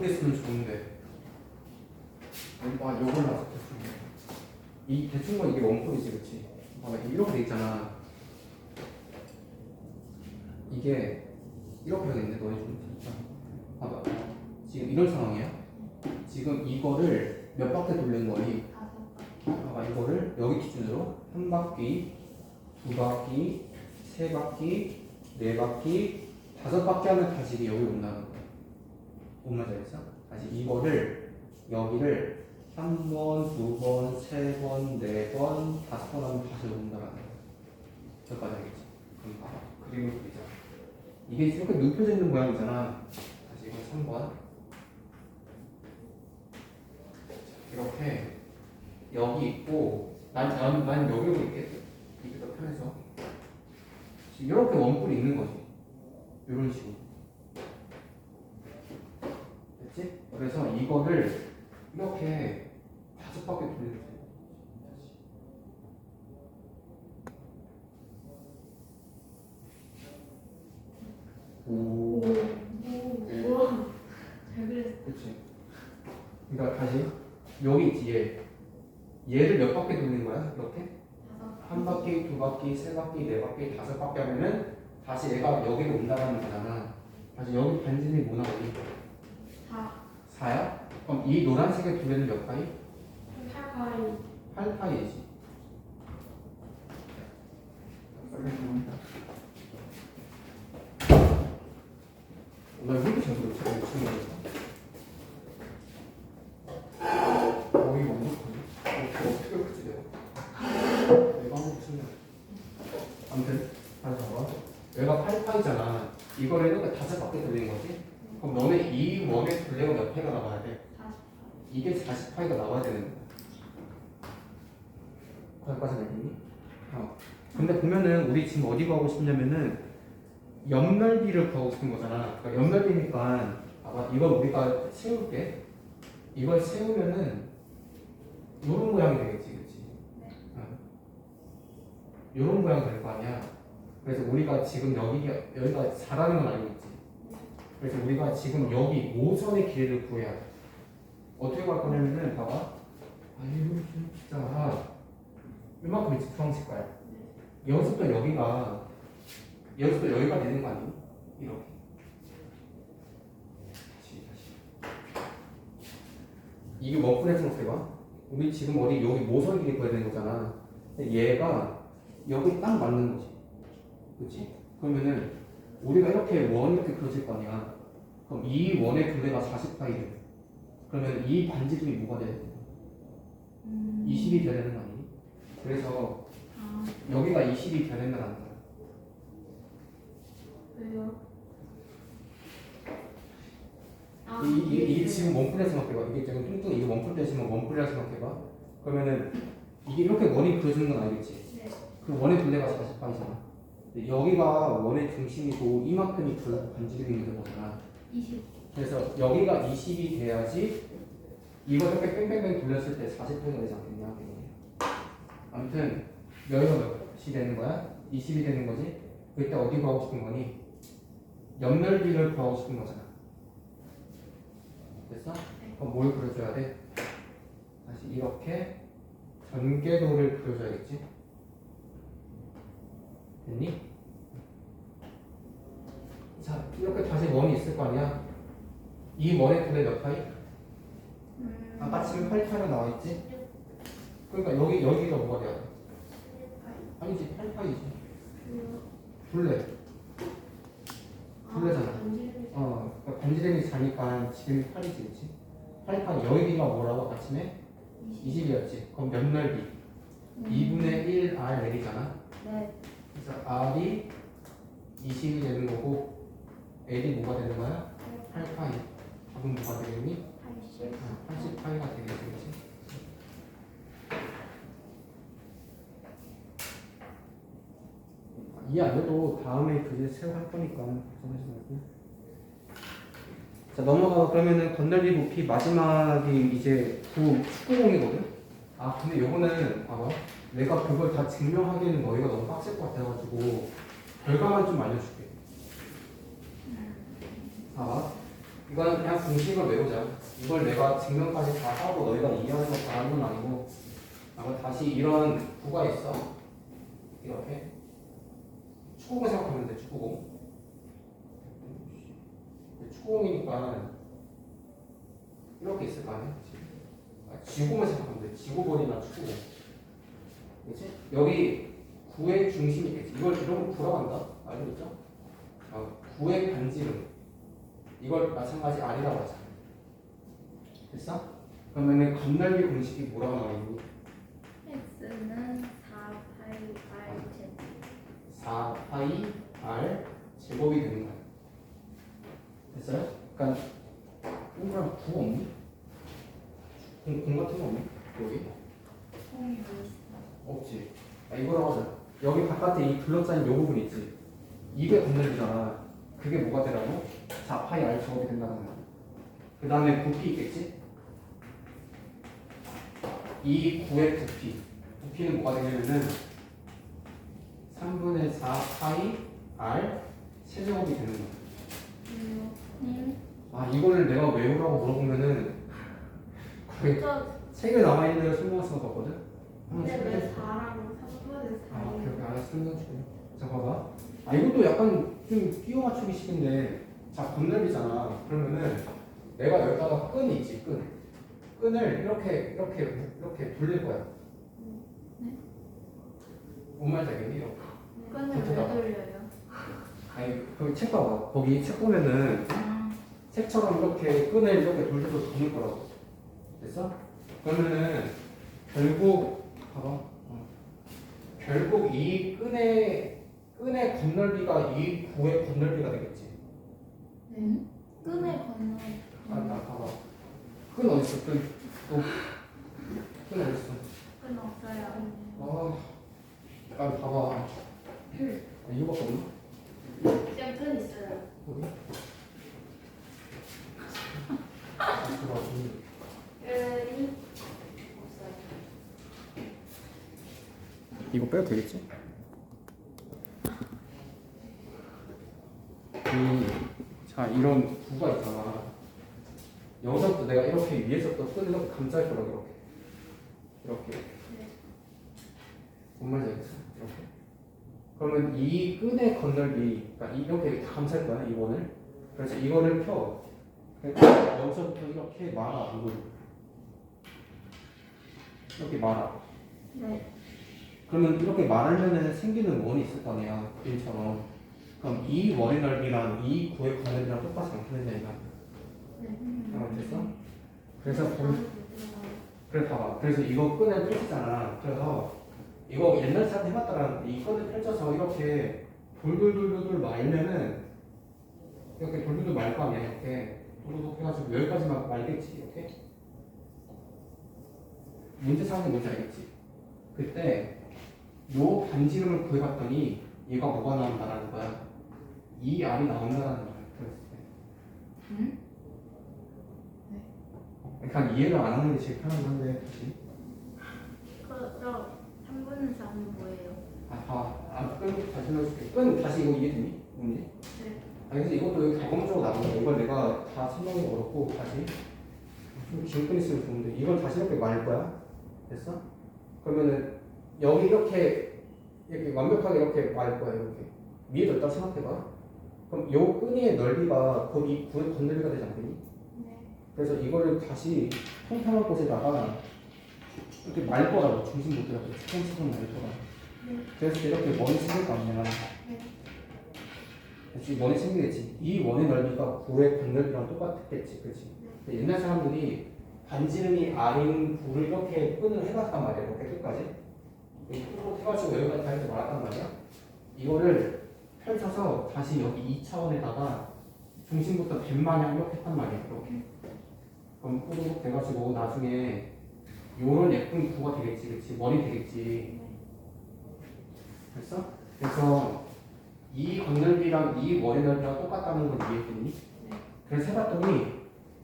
원뿔 있으면 좋은데. 아, 요걸 대충. 이 대충 건 이게 원뿔이지, 그치? 봐봐, 이렇게 돼 있잖아. 이게 이렇게 돼 있는데, 너네 좀. 봐봐. 지금 이런 상황이야. 지금 이거를 몇 바퀴 돌리는 거니? 봐봐, 이거를 여기 기준으로 한 바퀴, 두 바퀴, 세 바퀴, 네 바퀴, 다섯 바퀴 하면 다시 여기 온다는 알겠어? 다시 이거를 여기를 한 번, 두 번, 세 번, 네 번, 다섯 번 하면 다시 온다는 거야. 여기까지 알겠지? 그럼 봐봐. 그림을 그리자. 이게 이렇게 눕혀져 있는 모양이잖아. 다시 이거 3번. 이렇게 여기 있고 난, 난, 난 여기로 있겠어. 이게 더 편해서. 이렇게 원뿔이 있는 거지. 이런 식으로. 됐지? 그래서 이거를 이렇게 다섯 바퀴. 다시. 오. 우와. 잘 그렸어. 그치. 그러니까 다시 여기 얘. 얘를 몇 바퀴 돌리는 거야? 이렇게? 다섯. 한 바퀴, 두 바퀴, 세 바퀴, 네 바퀴, 다섯 바퀴 하면은 다시 얘가 여기로 온다는 거잖아. 다시 여기 반지름이 뭐 나 오니? 사. 4야? 그럼 이 노란색의 두 개는 몇 파이? 팔파이. 8파이지. 나 이렇게 잘? 내가 한번 치면. 아무튼, 다시 봐봐. 얘가 8파이잖아. 이거를 이렇게 다섯 바퀴 돌리는 거지? 그럼 너네 이 원의 둘레가 몇 파이가 나와야 돼? 사십. 이게 40파이가 나와야 되는 거야. 거기까지 알겠니? 어. 근데 보면은 우리 지금 어디 가고 싶냐면은 옆넓이를 구하고 싶은 거잖아. 그러니까 옆넓이니까 아마 이걸 우리가 세울게. 이걸 세우면은 요런 모양이 되겠지, 그렇지? 네. 요런 모양 될 거 아니야. 그래서 우리가 지금 여기 여기가 잘하는 건 아니겠지. 그래서 우리가 지금 여기 5선의 길이를 구해야 돼. 어떻게 구할 거냐면은 봐봐. 아이고 진짜 이만큼 있지 주황색 깔. 여기서부터 여기가 여기서부터 여기가 되는 거 아니니? 이렇게. 다시 다시. 이게 원뿔에서 어떻게 봐? 우리 지금 어디 여기 모선 길이 구해야 되는 거잖아. 얘가 여기 딱 맞는 거지. 그치? 그러면은 우리가 이렇게 원 이렇게 그려질 거 아니야. 그럼 이 원의 둘레가 40파이래. 그러면 이 반지름이 뭐가 돼야 돼? 음. 20이 돼야 되는 거 아니니? 그래서 아. 여기가 20이 돼야 된다는 거야. 왜요? 아. 이, 이게, 이게 지금 원뿔이라 생각해봐. 이게 지금 뚱뚱 이게 원뿔 대신면 원뿔이라 생각해봐. 그러면은 이게 이렇게 원이 그려지는 건 아니겠지? 네. 그 원의 둘레가 40파이잖아. 근데 여기가 원의 중심이고 이만큼이 그 반지름이 있는 거잖아. 이십. 그래서 여기가 20이 돼야지 이거 이렇게 뺑뺑뺑 돌렸을 때 40회가 되지 않겠냐 아무튼 여기가 몇이 되는 거야? 20이 되는 거지? 그때 어디 구하고 싶은 거니? 옆넓이를 구하고 싶은 거잖아 됐어? 그럼 뭘 그려줘야 돼? 다시 이렇게 전개도를 그려줘야겠지? 됐니? 자 이렇게 다시 원이 있을 거 아니야? 이 둘레 몇 파이? 음. 아까 지금 8파이가 나와 있지? 그러니까 여기 여기가 뭐가 돼야 돼? 아니지 8파이지 왜요? 둘레 둘레잖아. 아, 어 그러니까 반지름이 자니까 지름이 8이지 그치? 8파 여기가 뭐라고 아침에? 이십. 20이었지 그럼 몇 넓이? 음. 2분의 1 R L이잖아 네. 그래서 R이 20이 되는 거고 L이 뭐가 되는 거야? 8파이 답은 뭐가 되겠니? 팔십. 80파이가 되겠지 그치? 이해 안 돼도 다음에 그제 새로 할 거니까 걱정하지 말고 자 넘어가 그러면은 건널리 부피 마지막이 이제 구 축구공이거든 아 근데 요거는 봐봐 내가 그걸 다 증명하기에는 너희가 너무 빡셀 것 같아가지고 결과만 좀 알려줄게 봐봐 이거는 그냥 공식을 외우자. 이걸 내가 증명까지 다 하고 너희가 이해하는 거 바라는 건 아니고 아마 다시 이런 구가 있어. 이렇게 축구공 생각하면 돼. 축구공. 축구공이니까 이렇게 있을 거 아니야? 아, 지구만 생각하면 돼. 지구본이나 축구공. 그치? 여기 구의 중심이 있겠지. 이걸 이런 돌아간다. 알겠죠? 어, 구의 반지름. 이걸 마찬가지 R이라고 하자. 됐어? 그러면은 건널비 공식이 뭐라고 나와있니? X는 4, 8, R, Z 4 파이 R 제곱이 되는 거야. 됐어요? 그러니까 동그란 구 없니? 공, 공 같은 거 없니? 여기? 뭐 있어? 없지. 아, 이거라고 하자. 여기 바깥에 이 둘러싸인 요 부분 있지. 이게 건널비잖아. 그게 뭐가 되라고? 4 파이 R 제곱이 된다는 거야. 그 다음에 부피 있겠지? 이 구의 부피. 부피는 뭐가 되냐면은 3분의 4 파이 R 세제곱이 되는 거야. 님아 이거를 내가 외우라고 물어보면은 거의 저 책에 나와 있는 대로 설명할 수가 없거든. 한번 근데 설명해 왜 4라고 3분의 아, 4이 오케이, 오케이. 알았어. 설명 줄게. 자, 봐봐. 아, 이것도 약간 좀 끼워 맞추기 식인데, 자, 건널비잖아. 그러면은 내가 여기다가 끈이 있지, 끈. 끈을 이렇게, 이렇게, 이렇게 돌릴 거야. 네. 뭔 말인지 알겠니? 이렇게. 끈을 왜. 돌려요? 아니, 거기 책 봐봐. 거기 책 보면은 아, 책처럼 이렇게 끈을 이렇게 돌려서 도는 거라고. 됐어? 그러면은 결국 봐봐. 어. 결국 이 끈의 끈의 건널비가 이 구의 건널비가 되겠지. 네. 끈을 건너 아, 나 봐봐. 끈 어디 있어? 끈. 또. 끈 어디 있어? 끈 없어요. 아, 아 봐봐. 아, 이거밖에 없나? 그냥 끈 있어요. 여기? 아, 봐봐. 음. 끈이 없어요. 이거 빼도 되겠지? 이, 자, 이런 구가 있잖아. 여기서부터 내가 이렇게 위에서부터 이렇게 감쌀 거라고, 이렇게. 이렇게. 뭔 말인지 알겠어? 이렇게. 그러면 이 끈의 건널비, 그러니까 이렇게 감쌀 거야, 이 원을. 그래서 이거를 펴. 그러니까 여기서부터 이렇게 말아, 이걸. 이렇게 말아. 네. 그러면 이렇게 말하려면 생기는 원이 있을 거 아니야 그림처럼 그럼 이 원의 넓이랑 이 구의 관넓이랑 똑같이 안 되는 네. 아, 됐어? 그래서 본 그래 봐봐 그래서 이거 끈을 펼치잖아 그래서 이거 옛날 사람 해봤더라 이 끈을 펼쳐서 이렇게 돌돌돌돌돌 말면은 이렇게 돌돌돌 말 거 아니야 이렇게 돌돌돌 해가지고 여기까지 막 말겠지 이렇게 문제 상황이 뭔지 알겠지? 그때 요 반지름을 구해봤더니 얘가 뭐가 나온다라는 거야. 이 알이 나온다라는 거야. 그랬을 때. 응? 그러니까 이해를 안 하는 게 제일 편하긴 한데, 그치? 그저 3분의 4는 뭐예요? 아, 봐. 아, 끈 다시 설명해줄게. 끈 다시 이거 이해되니? 문제? 네. 아, 그래서 이것도 여기 경험적으로 나온 거야. 이걸 내가 다 설명이 어렵고, 다시. 좀 긴 끈 있으면 좋은데, 이걸 다시 이렇게 말 거야. 됐어? 그러면은, 여기 이렇게, 이렇게 완벽하게 이렇게 말 거야, 이렇게. 위에 뒀다 생각해봐. 그럼 요 끈의 넓이가 거기 구의 건널비가 되지 않겠니? 네. 그래서 이거를 다시 평평한 곳에다가 이렇게 말 거라고 중심 못 들어가고 치성치성 말 거라. 네. 그래서 이렇게 원이 생길 거 아니야. 네. 그렇지 원이 생기겠지. 이 원의 넓이가 구의 건널비랑 똑같겠지, 그렇지. 근데 옛날 사람들이 반지름이 R인 구를 이렇게 끈을 해봤단 말이야, 이렇게 끝까지. 이렇게 쭉 해가지고 여기까지 다 이렇게 말았단 말이야. 이거를 펼쳐서 다시 여기 2차원에다가 중심부터 뱀마냥 이렇게 했단 말이야, 이렇게. 그럼 뿌르륵 돼가지고 나중에 요런 예쁜 구가 되겠지, 그렇지? 머리 되겠지. 됐어? 그래서 이 건널비랑 이 머리 넓이랑 똑같다는 걸 이해했니? 네. 그래서 해봤더니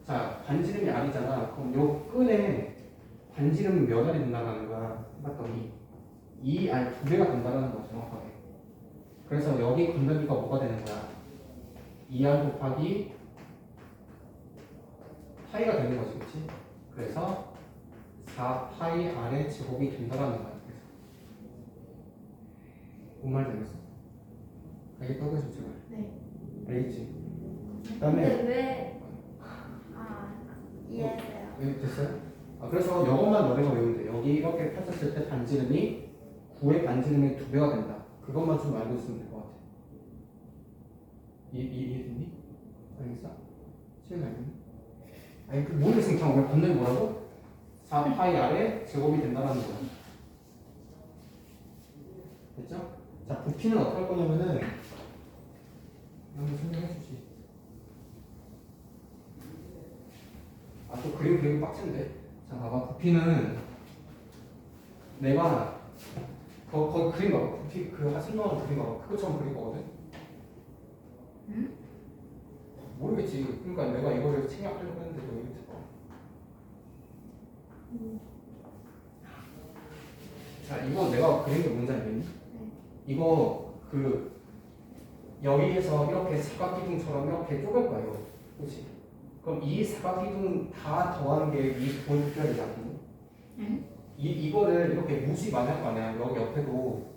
자 반지름이 아니잖아. 그럼 요 끈에 반지름 몇 알이 된다는 거야. 해봤더니 이 아니 두 배가 된다는 거야 정확하게. 그래서 여기 건널비가 뭐가 되는 거야? 2알 곱하기 파이가 되는 거지, 그렇지? 그래서 4파이 R의 제곱이 된다라는 거야. 그래서 뭔말 되겠어? 알겠다고 해서 제발. 네. 알겠지? 그 다음에 근데 왜? 아 이해했어요. 네, 됐어요? 아, 그래서 이것만 너네가 외우면 돼. 여기 이렇게 펼쳤을 때 반지름이 9의 반지름의 두 배가 된다. 그것만 좀 알고 있으면 될 것 같아. 이해됐니? 알겠어? 시간 알겠니? 아니, 그 모르겠으면 그냥 그냥 건너기 뭐라고? 4파이 아래 제곱이 된다라는 거야. 됐죠? 자, 부피는 어떻게 할 거냐면은, 한번 설명해 주지. 아, 또 그림 그리기 빡친데? 자, 봐봐. 부피는 내가 거, 거 그림 봐봐. 부피 그 설명하는 그림 봐봐. 그거처럼 그릴 거거든? 응? 모르겠지. 그러니까 내가 이거를 생략하려고 했는데 너 이거 봐. 자, 이거 내가 그린 게 뭔지 알겠니? 이거 그 여기에서 이렇게 사각기둥처럼 이렇게 쪼갤 거예요. 그렇지? 그럼 이 사각기둥 다 더하는 게이 부피라잖아. 응? 이 이거를 이렇게 무시 많이 할거 아니야. 여기 옆에도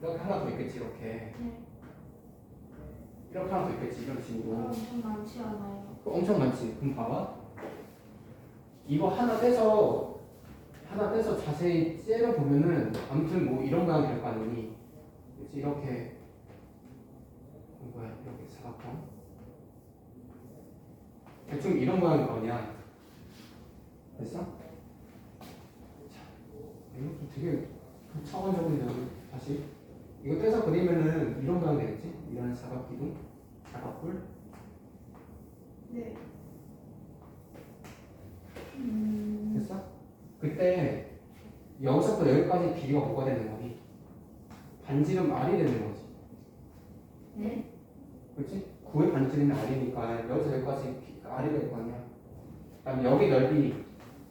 이렇게 하나 더 있겠지 이렇게. 네. 이렇게 하나 더 있겠지 이런 식으로. 엄청 많지 않아요. 그거 엄청 많지. 그럼 봐봐. 이거 하나 떼서 하나 떼서 자세히 째려 보면은 아무튼 뭐 이런 모양이 될거 아니니. 그치 이렇게 뭐야 이렇게 사각형. 대충 이런 모양일 거 아니야. 됐어? 자, 이것도 되게 차원적인데 다시 이거 떼서 그리면은 이런 모양 되겠지? 이런 사각기둥, 사각뿔. 네. 음. 됐어? 그때 여기서부터 여기까지 길이가 뭐가 되는 거니? 반지름 R이 되는 거지. 네. 그렇지? 9의 반지름이 R이니까 여기서 여기까지 기- R이 될 거 아니야. 그다음 여기 넓이.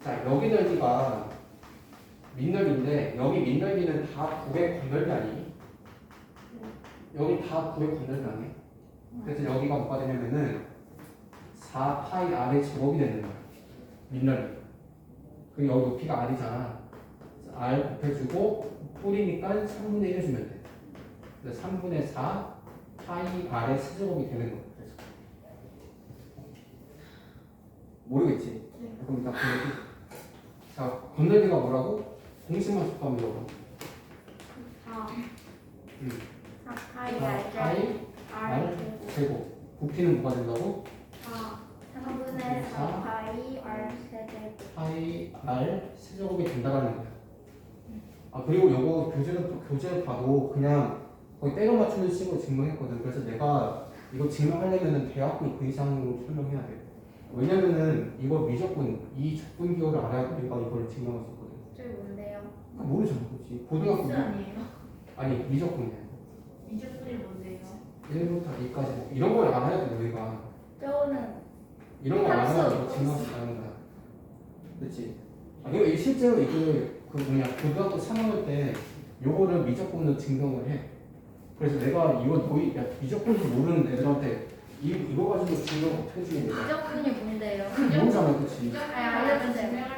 자, 여기 넓이가 밑넓이인데 여기 밑넓이는 다 9의 건넓이 아니니? 여기 다 9의 건넓이 아니야? 그래서 여기가 뭐가 되냐면은 4파이 R의 제곱이 되는 거야. 밑넓이. 그리고 여기 높이가 R이잖아. 그래서 R 곱해주고 뿌리니까 3분의 1 해주면 돼. 그래서 3분의 4 파이 R의 세제곱이 되는 거야. 그래서 모르겠지? 네. 그럼 나 건널기. 자, 건널기가 뭐라고? 공식만 접하면 이거. 아. 음. 사파이 아, 알제 파이 R R 제곱. 부피는 뭐가 된다고? 아 3분의 4 파이 R 세제곱 파이 R 세제곱이 된다라는 거야. 아 그리고 요거 교재를 교재를 봐도 그냥 거의 때려 맞추는 식으로 증명했거든. 그래서 내가 이거 증명하려면은 대학교 그 이상으로 설명해야 돼. 왜냐면은 이거 미적분 이 적분 기호를 알아야 내가 이걸 증명할 수? 아, 모르잖아, 그렇지? 고등학교 아니에요? 아니 미적분이야. 미적분이 뭔데요? 1부터 2까지 뭐 이런 걸 알아야 돼 우리가. 저거는 이런 걸 알아야 알았어. 이거 증명할 수 있다는 거야. 그렇지? 아, 이거 이 실제로 이게 그 뭐냐 고등학교 3학년 때 요거를 미적분으로 증명을 해. 그래서 내가 이거 너희 야, 미적분도 모르는 애들한테 이 이거 가지고 증명 어떻게 해주겠냐? 미적분이 뭔데요? 모르잖아, 그렇지? 수 있어요?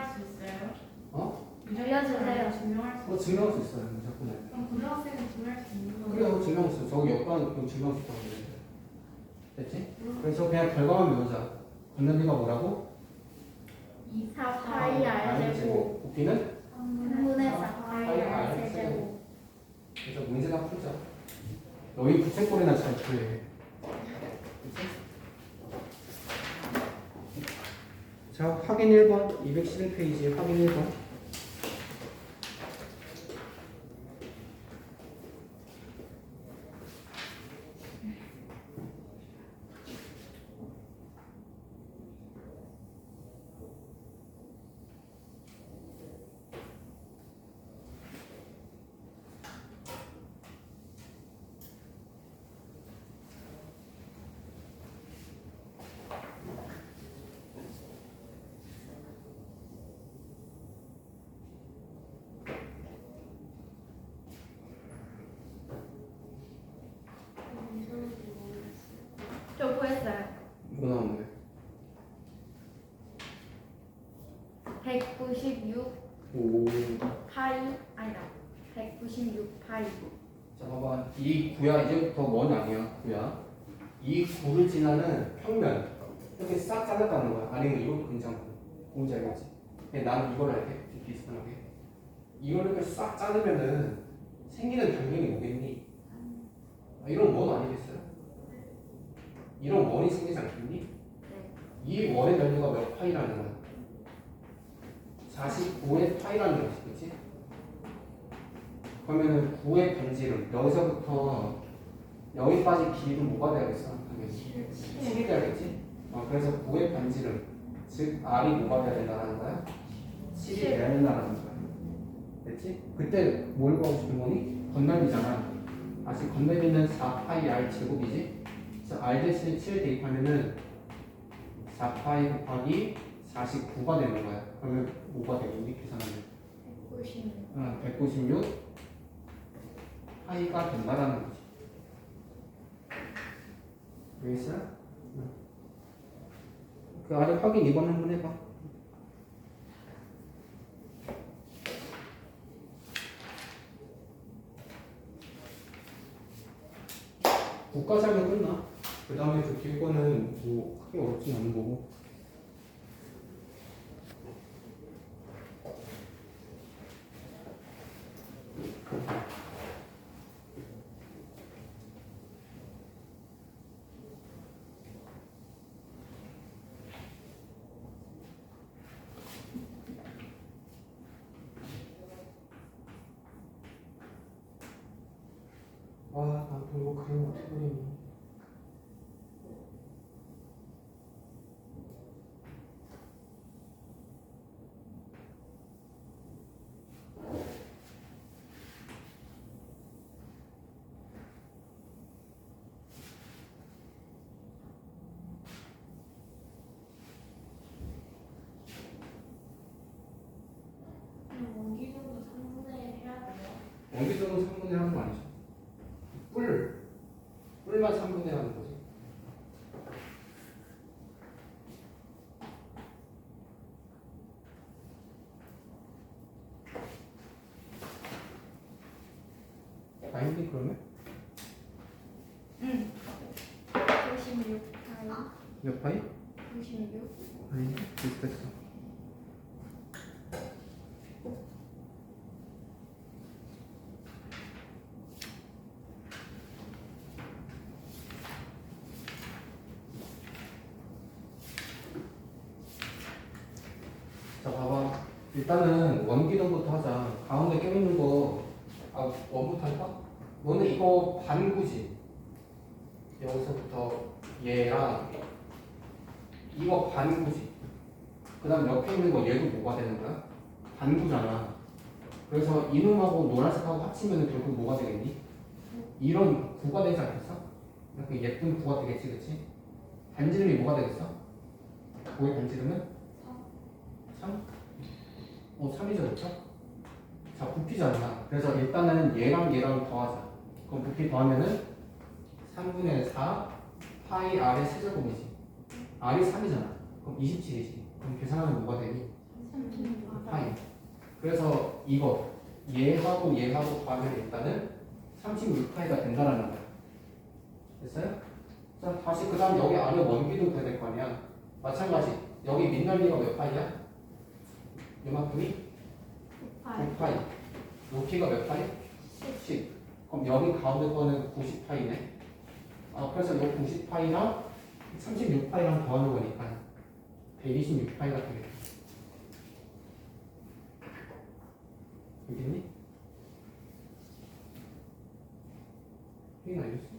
어? 알려주세요. 증명할 수 그거 증명할 수 있어요, 미적분을. 그럼 고등학생은 증명할 수 있는 거예요? 그래요, 증명할 수 있어. 저기 옆반 그 증명할 수 그랬는데. 됐지? 그래서 그냥 결과만 외우자. 건너비가 뭐라고? 4 파이 R 제곱 부피는 3분의 4 파이 R 세제곱 그래서 문제나 풀자. 너희 부채꼴이나 잘 풀래. 자, 확인 1번. 211페이지 확인 1번. 저 구했어요 뭐 나오는데? 196 오. 파이 아니다 196 파이 자 봐봐 이 구야 이제부터 원 아니야 구야 이 구를 지나는 평면 이렇게 싹 잘랐다는 거야 아니면 이것도 괜찮고 뭔지 알겠지? 근데 나는 이걸 할게 좀 비슷하게 이걸 이렇게 싹 자르면은 생기는 당면이 뭐겠니? 아, 이런 원 아니겠어요? 이런 원이 생기지 않겠니? 이 원의 변수가 몇 파이라는 거야? 49의 파이라는 것이 그치? 그러면은 9의 반지름 여기서부터 여기까지 길이는 뭐가 되야겠어? 당연히 7이 돼야겠지? 어, 그래서 9의 반지름 즉 R이 뭐가 돼야 된다는 거야? 7이 돼야 된다는 거야 됐지? 그때 뭘 구하고 싶은 거니? 건널비잖아 아직 건널비는 4파이 R 제곱이지? 그래서 R 대신에 7 대입하면은 4파이 곱하기 49가 되는 거야 그러면 뭐가 되겠니? 계산하면 196 어, 196 파이가 된다라는 거지. 알겠어? 응. 그 아래 확인 이번 한번 해봐. 국가 살면 끝나. 그 다음에 그 뒤에 거는 뭐 크게 어렵진 않은 거고. 이거 그림 어떻게 그리니? 원기정도 3분의 1 해야 돼요 원기적으로 3분의 하는 거 아니죠? 뿔, 뿔만 3분의 하는 거지. 아닌데 그러면? 응96 파이 몇 파이? 96 아니 비슷했어. 자 봐봐 일단은 원기둥부터 하자 가운데 껴있는 거 아, 원부터 할까? 너는 이거 반구지 여기서부터 얘랑 이거 반구지 그 다음 옆에 있는 거 얘도 뭐가 되는 거야? 반구잖아 그래서 이놈하고 노란색하고 합치면 결국 뭐가 되겠니? 이런 구가 되지 않겠어? 이렇게 예쁜 구가 되겠지 그치? 반지름이 뭐가 되겠어? 구의 반지름은? 3? 어 3이죠 그쵸? 자 부피잖아 그래서 일단은 얘랑 얘랑 더하자. 그럼 부피 더하면은 3분의 4 파이 R의 세제곱이지. R이 3이잖아. 그럼 27이지. 그럼 계산하면 뭐가 되니? 36 파이. 그래서 이거 얘하고 얘하고 더하면 일단은 36파이가 된다라는 거야. 됐어요? 자 다시 그 다음 여기 안에 원기둥 돼야 될 거 아니야. 마찬가지. 여기 밑넓이가 몇 파이야? 요만큼이? 파이 9파이 높이가 몇 파이? 10 그럼 여기 가운데 거는 90파이네 아 그래서 요 90파이랑 36파이랑 더하는 거니까 126파이가 되겠다 알겠니? 확인 알겠어?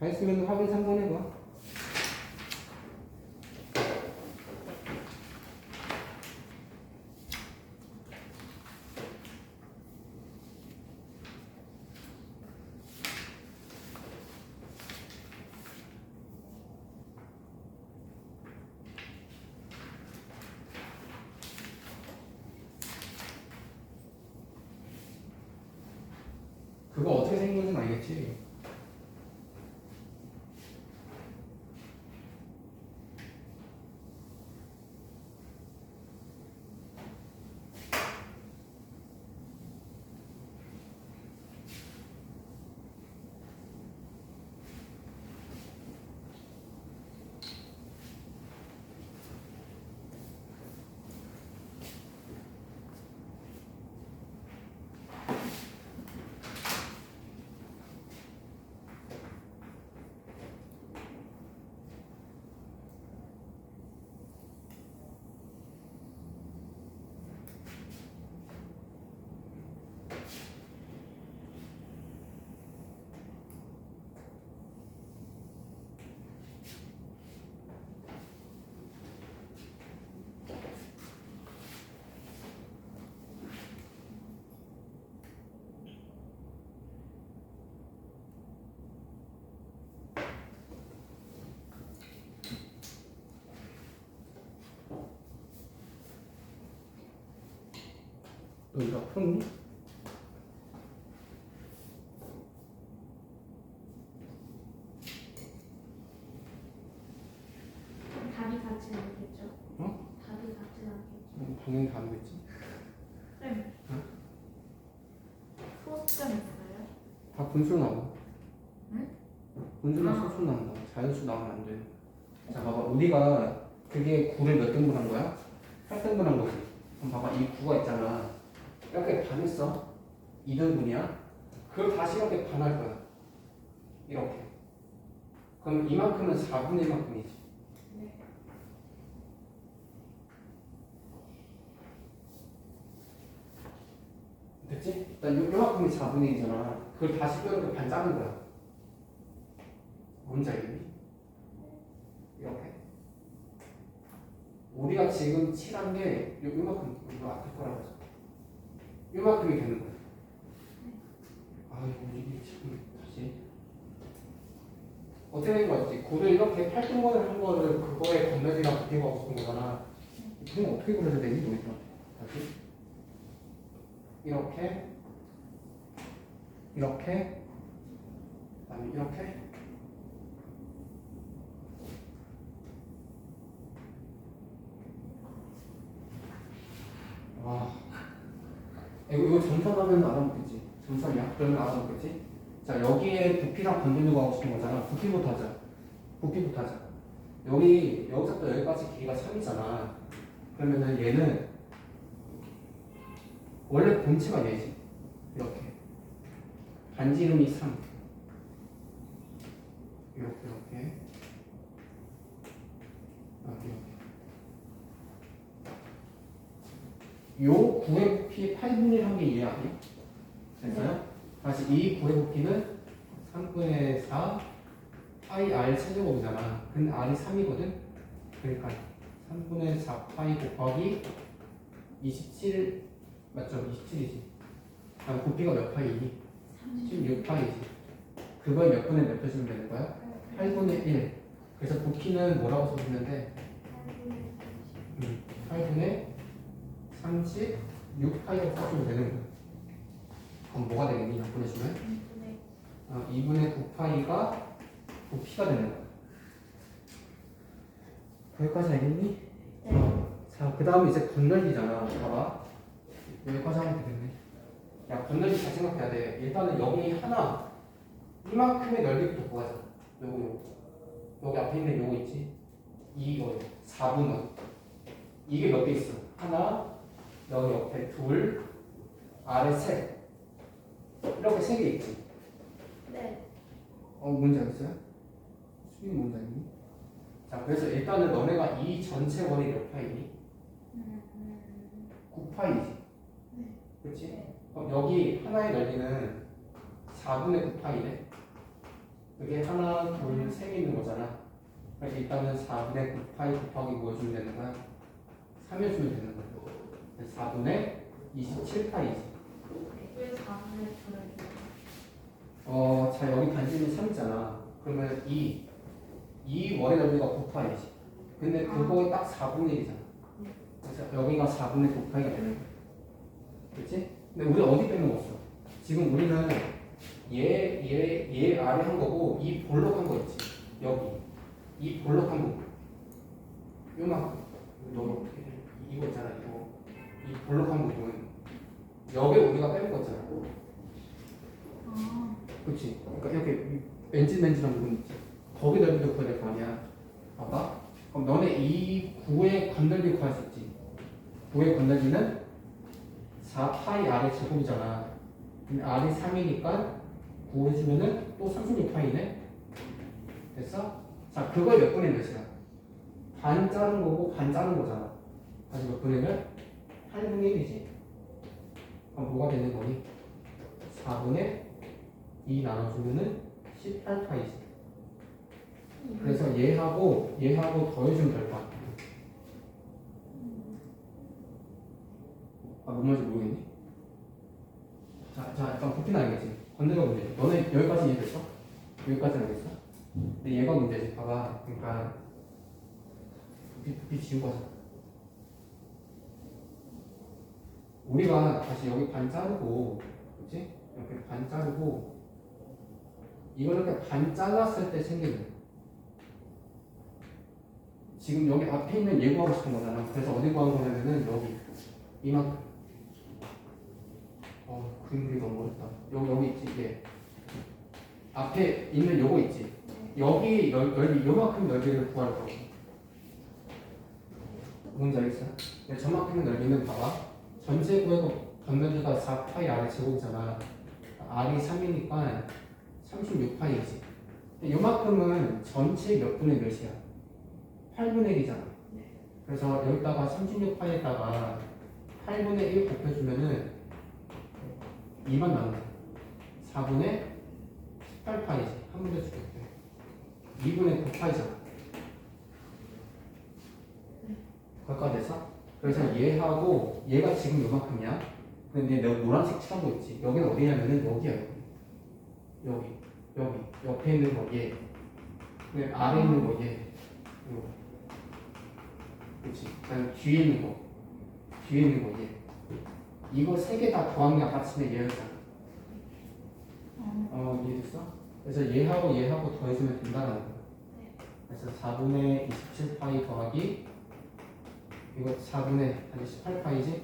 다 했으면 확인 3번 해봐 너 이거 풀었니? 답이 같진 않겠죠? 어? 답이 같진 않겠죠? 음, 당연히 다르겠지. 쌤. 응? 소수점 있어요? 다 분수 나와. 응? 분수랑 아. 소수 나온다. 자연수 나오면 안 돼. 자, 봐봐. 우리가 그게 9를 몇 등분 한 거야? 8등분 한 거지. 그럼 봐봐. 이 9가 있잖아. 이렇게 반했어. 2등분이야. 그걸 다시 이렇게 반할 거야. 이렇게. 그럼 이만큼은 4분의 1만큼이지. 네. 됐지? 일단 요, 요만큼이 4분의 1이잖아. 그걸 다시 또 이렇게 반 짜는 거야. 뭔지 알겠니? 이렇게. 우리가 지금 칠한 게 요, 요만큼, 이거 앞에 거라고. 요만큼이 되는 거야. 아이고, 이게 참, 다시. 어떻게 된 거지? 구를 이렇게 8등분을 한 거를 그거에 건너지랑 하고 싶은 거잖아. 그럼 어떻게 그려야 되니? 여기서. 다시. 이렇게 이렇게 그다음에 이렇게 와 이거, 점선하면 알아먹겠지 점선이야? 그러면 알아먹겠지? 자 여기에 부피랑 건드리고 하고 싶은 거잖아 부피부터 하자 부피부터 하자 여기 여기서부터 여기까지 길이가 3이잖아 그러면은 얘는 원래 본체가 얘지. 이렇게. 반지 이름이 3. 이렇게, 이렇게. 아, 이렇게. 요 9의 부피 8분의 1 한 게얘 아니야? 됐어요? 다시 이 9의 부피는 3분의 4 파이 r 세제곱이잖아. 근데 r이 3이거든? 그러니까 3분의 4 파이 곱하기 27 맞죠? 27이지. 아, 부피가 몇 파이니? 16 파이지. 그걸 몇 분의 몇 표시면 되는 거야? 8분의 1. 그래서 부피는 뭐라고 써주는데? 36파이라고 써주면 되는 거야. 그럼 뭐가 되겠니? 몇 분의 주면? 네. 어, 2분의 9파이가 부피가 되는 거야. 거기까지 알겠니? 네. 자, 그 다음에 이제 건널기잖아. 봐봐. 여기까지 하면 되겠네. 야, 건널기 잘 생각해야 돼. 일단은 여기 하나, 이만큼의 넓이부터 구하자. 요거, 요거. 여기 앞에 있는 요거 있지? 이거, 4분원. 이게 몇 개 있어? 하나, 여기 옆에 둘, 아래 셋. 이렇게 세 개 있지? 네. 어, 뭔지 알겠어요? 수빈이 뭔지 알겠니? 자, 그래서 일단은 너네가 이 전체 원이 몇 파이니? 음, 9파이지. 네. 그렇지? 그럼 여기 하나의 넓이는 4분의 9파이네. 여기 하나, 둘, 세 개 있는 거잖아. 그래서 일단은 4분의 9파이 곱하기 뭐 해주면 되는 거야? 3 해주면 되는 거야. 그래서 4분의 27파이지. 왜 4분의 9를 어, 자, 여기 반지름이 3이잖아. 그러면 이, 이 원의 넓이가 9파이지. 근데 그거에 딱 4분의 1이잖아. 그래서 여기가 4분의 9파이가 되는 거야. 그렇지? 근데 우리 어디 빼먹었어? 지금 우리는 얘, 얘, 얘 아래 한 거고 이 볼록 한 거 있지? 여기. 이 볼록한 부분. 요만큼. 너 어떻게 해? 이거 있잖아, 이거. 이 볼록한 부분. 여기 우리가 빼먹었잖아 아, 그렇지. 그러니까 이렇게 맨질맨질한 부분 있지. 거기 넓이도 구해야 될 거 아니야. 봐봐. 그럼 너네 이 9의 건널비 구할 수 있지. 9의 건널비는 4파이 r의 제곱이잖아. 근데 r이 3이니까 9 해주면은 또 36파이네. 됐어? 자, 그걸 몇 분의 몇이야? 반 자른 거고 반 자른 거잖아. 다시 몇 분의 몇? 8분의 1이지. 그럼 뭐가 되는 거니? 4분의 2 나눠주면은 18파이지. 그래서 얘하고 얘하고 더해주면 될 것 같아. 아, 뭔 말인지 모르겠니? 자, 자, 일단 부피는 알겠지? 건드가 문제. 너네 여기까지 이해됐어? 여기까지는 알겠어? 근데 얘가 문제지. 봐봐. 그러니까 부피, 부피 지우고 하자. 우리가 다시 여기 반 자르고 그치? 이렇게 반 자르고 이걸 이렇게 반 잘랐을 때 생기는 지금 여기 앞에 있는 예고하고 싶은 거잖아. 그래서 어디 구한 거냐면은 여기. 이만큼. 어 그림 그리기 너무 어렵다. 여기 여기 있지 얘 앞에 있는 요거 있지? 여기 넓, 넓이 요만큼 넓이를 구할 거고 뭔지 알겠어? 근데 저만큼의 넓이는 봐봐 전체 구획 변면도가 4파이 R의 제곱이잖아. R이 3이니까 36파이지. 요만큼은 전체 몇 분의 몇이야? 8분의 1이잖아. 그래서 여기다가 36파이에다가 8분의 1 곱해주면은 2만 나온다. 4분의 18파이지. 한 문제 주겠대 2분의 9파이잖아. 거기까지 됐어? 그래서 얘하고 얘가 지금 요만큼이야? 근데 내가 노란색 칠한 거 있지. 여기는 어디냐면은 여기야. 여기 여기. 옆에 있는 거얘. 그 아래 있는 거 얘. 이거 그렇지 그다음 뒤에 있는 거. 뒤에 있는 거 얘. 이거 세 개 다 더한 게 아침에 얘였잖아. 어 이해됐어? 그래서 얘하고 얘하고 더해주면 된다는 거야. 그래서 4분의 27파이 더하기 이거 4분의 한 18파이지?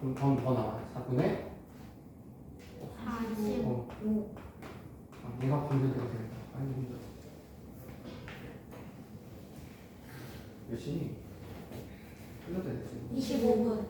그럼 더더 나와 4분의 45. 어. 아, 내가 반대로 되겠다 아니 힘들어 몇 시? 끝났다 됐지 25분.